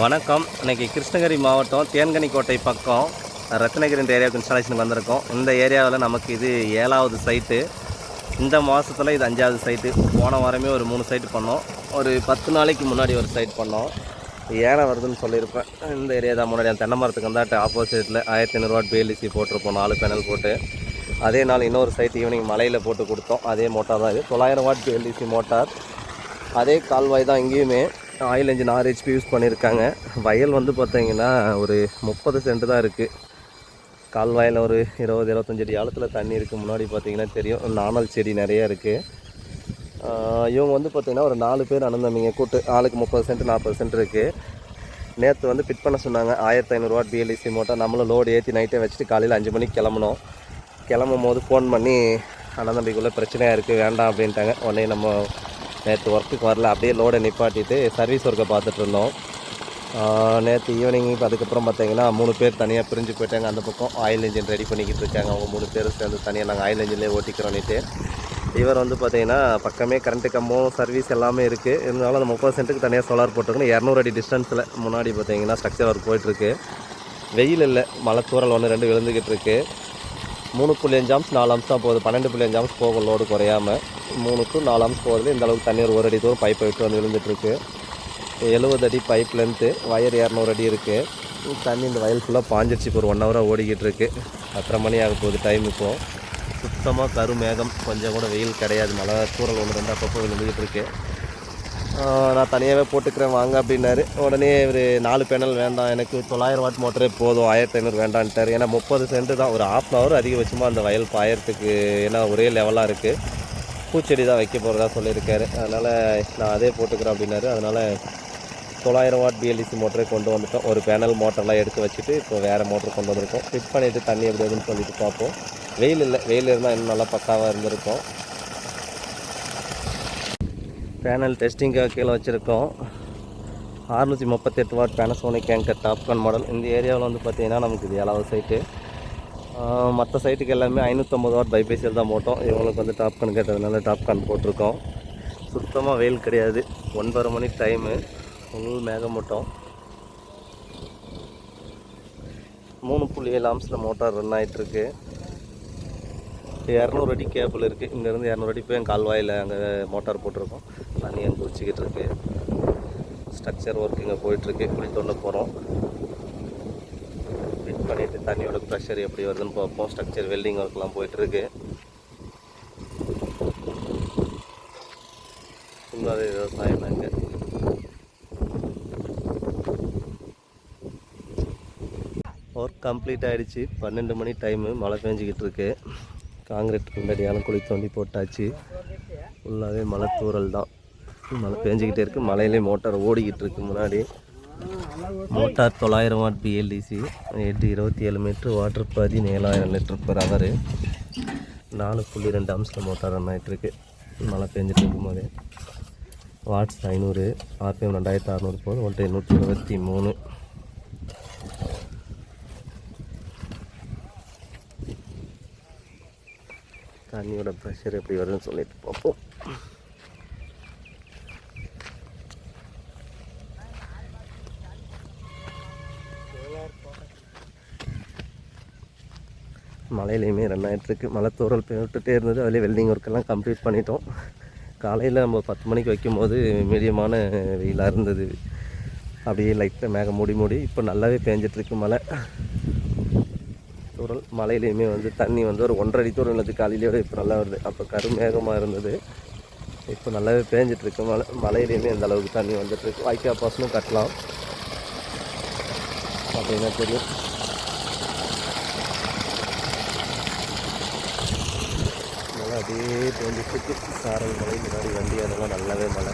வணக்கம். இன்றைக்கி கிருஷ்ணகிரி மாவட்டம் தேன்கனிக்கோட்டை பக்கம் ரத்னகிரி ஏரியாவுக்கு இன்ஸ்டாலேஷனுக்கு வந்திருக்கோம். இந்த ஏரியாவில் நமக்கு இது ஏழாவது சைட்டு. இந்த மாதத்தில் இது அஞ்சாவது சைட்டு. போன வாரமே ஒரு மூணு சைட்டு பண்ணோம். ஒரு பத்து நாளைக்கு முன்னாடி ஒரு சைட் பண்ணோம். ஏனை வருதுன்னு சொல்லியிருப்பேன். இந்த ஏரியா தான் முன்னாடி. அந்த தென்னை மரத்துக்கு வந்தாட்டு ஆப்போசிட்டில் ஆயிரத்தி ஐநூறுரூவா பேலிசி போட்டிருப்போம். நாலு பேனல் போட்டு. அதே நாள் இன்னொரு சைட் ஈவினிங் மலையில் போட்டு கொடுத்தோம். அதே மோட்டார் தான் இது. தொள்ளாயிரம் வாட் பிஎல்இசி மோட்டார். அதே கால்வாய் தான் இங்கேயுமே. ஆயில் இன்ஜின் ஆறு ஹெச்பி யூஸ் பண்ணியிருக்காங்க. வயல் வந்து பார்த்தீங்கன்னா ஒரு முப்பது சென்ட் தான் இருக்குது கால்வாயில் ஒரு இருபது இருபத்தஞ்சி அடி ஆழத்தில் தண்ணி இருக்குது முன்னாடி பார்த்தீங்கன்னா தெரியும். நாணல் செடி நிறைய இருக்குது இவங்க வந்து பார்த்திங்கன்னா ஒரு நாலு பேர் அனந்தமிங்க கூட்டு. ஆளுக்கு முப்பது சென்ட் நாற்பது சென்ட் இருக்குது நேற்று வந்து ஃபிட் பண்ண சொன்னாங்க. ஆயிரத்தி ஐநூறுரூவா பிஎல்இசி மோட்டார் நம்மளும் லோடு ஏற்றி நைட்டே வச்சுட்டு காலையில் அஞ்சு மணிக்கு கிளம்பணும் கிளம்பும் போது ஃபோன் பண்ணி அனந்தம்பிக்குள்ளே பிரச்சனையாக இருக்குது வேண்டாம் அப்படின்ட்டாங்க. உடனே நம்ம நேற்று ஒர்க்குக்கு வரல. அப்படியே லோடை நிப்பாட்டிட்டு சர்வீஸ் ஒர்க்கை பார்த்துட்டு இருந்தோம். நேற்று ஈவினிங் இப்போ அதுக்கப்புறம் பார்த்தீங்கன்னா மூணு பேர் தனியாக பிரிஞ்சு போயிட்டாங்க. அந்த பக்கம் ஆயில் இன்ஜின் ரெடி பண்ணிக்கிட்டு இருக்காங்க. அவங்க மூணு பேரும் சேர்ந்து தனியாக நாங்கள் ஆயில் இன்ஜின்லேயே ஓட்டிக்கிறோன்னுட்டு இவர் வந்து பார்த்தீங்கன்னா பக்கமே கரண்ட்டு கம்பம் சர்வீஸ் எல்லாமே இருக்குது இருந்தாலும் அந்த முப்பது சென்ட்டுக்கு தனியாக சோலார் போட்டிருக்கணும் இரநூறு அடி டிஸ்டன்ஸில் முன்னாடி பார்த்தீங்கன்னா ஸ்ட்ரக்சர் ஒர்க் போயிட்டுருக்கு வெயில் இல்லை மழை தூரல் ஒன்று ரெண்டு விழுந்துக்கிட்டு இருக்குது மூணு புள்ளி அஞ்சு ஆம்ஸ் நாலு ஆம்ஸ் தான் போகுது. பன்னெண்டு புள்ளி அஞ்சு ஆம்ஸ் போகும் லோடு குறையாமல் மூணு டு நாலு ஆம்ஸ் போகிறது. இந்த அளவுக்கு தண்ணி ஒரு அடி தூரம் பைப்பை விட்டு வந்து விழுந்துட்டுருக்கு. எழுபது அடி பைப் லென்த்து வயர் இரநூறு அடி இருக்குது தண்ணி இந்த வயல் ஃபுல்லாக பாஞ்சிடுச்சு இப்போ ஒரு ஒன் ஹவராக ஓடிக்கிட்டு இருக்கு அத்தனை மணி ஆக போகுது டைம் இப்போது சுத்தமாக கருமேகம் கொஞ்சம் கூட வெயில் கிடையாது. மழை தூரல் ஒன்று ரெண்டு அப்பப்போ விழுந்துக்கிட்டு இருக்கு நான் தனியாகவே போட்டுக்கிறேன். வாங்க அப்படின்னாரு. உடனே இவர் நாலு பேனல் வேண்டாம். எனக்கு தொள்ளாயிரம் வாட் மோட்டரே போதும். ஆயிரத்தி ஐநூறு வேண்டான்ட்டார். ஏன்னா முப்பது சென்ட் தான். ஒரு ஆஃப் அன் ஹவர் அதிகபட்சமாக அந்த வயல் பாயறதுக்கு ஏன்னா ஒரே லெவலாக இருக்குது பூச்செடி தான் வைக்க போகிறதா சொல்லியிருக்காரு. அதனால் நான் அதே போட்டுக்கிறேன் அப்படின்னாரு. அதனால் தொள்ளாயிரம் வாட் பிஎல்டிசி மோட்டரே கொண்டு வந்துட்டோம். ஒரு பேனல் மோட்டர்லாம் எடுத்து வச்சுட்டு இப்போ வேறு மோட்டர் கொண்டு வந்திருக்கோம். ஃபிட் பண்ணிவிட்டு தண்ணி எப்படி வருதுன்னு சொல்லிட்டு பார்ப்போம். வெயில் இல்லை. வெயில் இருந்தால் இன்னும் நல்லா பக்காவாக இருந்திருக்கும். பேனல் டெஸ்டிங்காக கீழே வச்சுருக்கோம். அறுநூற்றி முப்பத்தெட்டு வாட் பேனசோனிக் கேங்கர் டாப்கான் மாடல் இந்த ஏரியாவில் வந்து பார்த்திங்கன்னா நமக்கு இது ஏழாவது சைட்டு மற்ற சைட்டுக்கு எல்லாமே ஐநூற்றம்பது வாட் பைபேசியல் தான் போட்டோம். இவங்களுக்கு வந்து டாப்கான் கேட்டதுனால டாப்கான் போட்டிருக்கோம். சுத்தமாக வெயில் கிடையாது. ஒன்பது மணி டைமு ஃபுல் மேகமூட்டம். மூணு புள்ளி ஏழு ஆம்ஸில் மோட்டார் ரன் ஆகிட்டுருக்கு இரநூறு அடி கேபிள் இருக்குது இங்கேருந்து இரநூறு அடி போய் கால்வாயில் அங்கே மோட்டார் போட்டிருக்கோம். தண்ணி அங்கே வச்சுக்கிட்டு இருக்கு. ஸ்ட்ரக்சர் ஒர்க் இங்கே போயிட்டுருக்கு. குழி தோண்ட போகிறோம் தண்ணியோட ப்ரெஷர் எப்படி வருதுன்னு பார்ப்போம் ஸ்ட்ரக்சர் வெல்டிங் ஒர்க்லாம் போயிட்டுருக்கு. ஃபுல்லாகவே விவசாயம் தாங்க ஒர்க் கம்ப்ளீட் ஆகிடுச்சு பன்னெண்டு மணி டைமு மழை பெஞ்சிக்கிட்டு இருக்கு. காங்கிரீட் முன்னாடியாலும் குழி தோண்டி போட்டாச்சு. ஃபுல்லாகவே மழை தூறல் தான். மழை பெஞ்சிக்கிட்டே இருக்குது மலையிலே மோட்டார் ஓடிக்கிட்டு இருக்கு முன்னாடி. மோட்டார் தொள்ளாயிரம் வாட் பிஎல்டிசி எட்டு இருபத்தி ஏழு மீட்ரு வாட்டர் பதினேழாயிரம் லிட்டர் பெர் அவரு நாலு புள்ளி ரெண்டு அம்சில் மோட்டார் ரன் ஆகிட்டுருக்கு மழை பெஞ்சிட்டு இருக்கும்போது. வாட்ஸ் ஐநூறு ஆர்பிஎம் ரெண்டாயிரத்து அறநூறு போது ஒன்றை நூற்றி இருபத்தி மூணு. தண்ணியோட ப்ரெஷர் எப்படி வருதுன்னு சொல்லிட்டு பார்ப்போம். மலையிலையுமே ரன் ஆகிட்டுருக்கு மலை தூரல் இருந்தது. அதிலே வெல்டிங் ஒர்க்கெல்லாம் கம்ப்ளீட் பண்ணிட்டோம். காலையில் நம்ம பத்து மணிக்கு வைக்கும்போது மீடியமான வெயிலாக இருந்தது. அப்படியே லைட்டாக மேகம் மூடி மூடி இப்போ நல்லாவே பேஞ்சிட்ருக்கு மழை. தூரல் மலையிலையுமே வந்து தண்ணி வந்து ஒரு ஒன்றரை அடி தூரம் இருந்தது காலையிலேயோட இப்போ நல்லா வருது. அப்போ கருமேகமாக இருந்தது. இப்போ நல்லாவே பேஞ்சிட்ருக்கு மலை மலையிலையுமே இந்த அளவுக்கு தண்ணி வந்துட்டுருக்கு. வாய்க்கா பாசனும் கட்டலாம். பார்த்தீங்கன்னா தெரியும் நல்லா அப்படியே பேஞ்சிட்ருக்கு சாரல் மலை முன்னாடி வண்டி அதெல்லாம் நல்லாவே மழை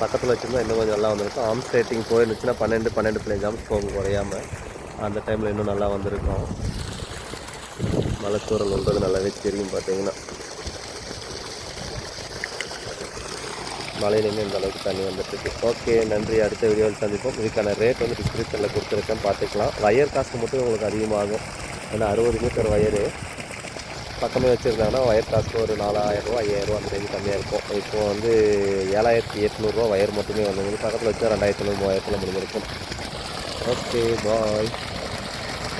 பக்கத்தில் வச்சுருந்தா இன்னும் கொஞ்சம் நல்லா வந்திருக்கும் ஆம்ஸ் ரேட்டிங் போயிருந்துச்சுன்னா பன்னெண்டு பன்னெண்டு பிள்ளைங்க ஆம்ஸ் போகும் குறையாமல் அந்த டைமில் இன்னும் நல்லா வந்திருக்கும் மலைத்தூரல் வந்தது நல்லாவே தெரியும் பார்த்தீங்கன்னா மழையிலையுமே இந்த அளவுக்கு தண்ணி வந்துட்டுருக்கு. ஓகே நன்றி. அடுத்த வீடியோவில் சந்திப்போம். இதுக்கான ரேட் வந்து டிஸ்கிரிப்ஷனில் கொடுத்துருக்கேன். பார்த்துக்கலாம். வயர் காஸ்ட் மட்டும் உங்களுக்கு அதிகமாகும். ஏன்னா அறுபது மீட்டர் வயரு பக்கமே வச்சுருந்தாங்கன்னா ஒயர் காஸ்ட் ஒரு நாலாயிரரூவா ஐயாயிரரூவா அந்த ரேஞ்சு கம்மியாக இருக்கும். இப்போ வந்து ஏழாயிரத்தி எட்நூறுரூவா ஒயர் மட்டுமே வந்து பக்கத்தில் வச்சா ரெண்டாயிரத்தி ஐநூறு மூவாயிரத்தில் முடிஞ்சிருக்கும். Okay bye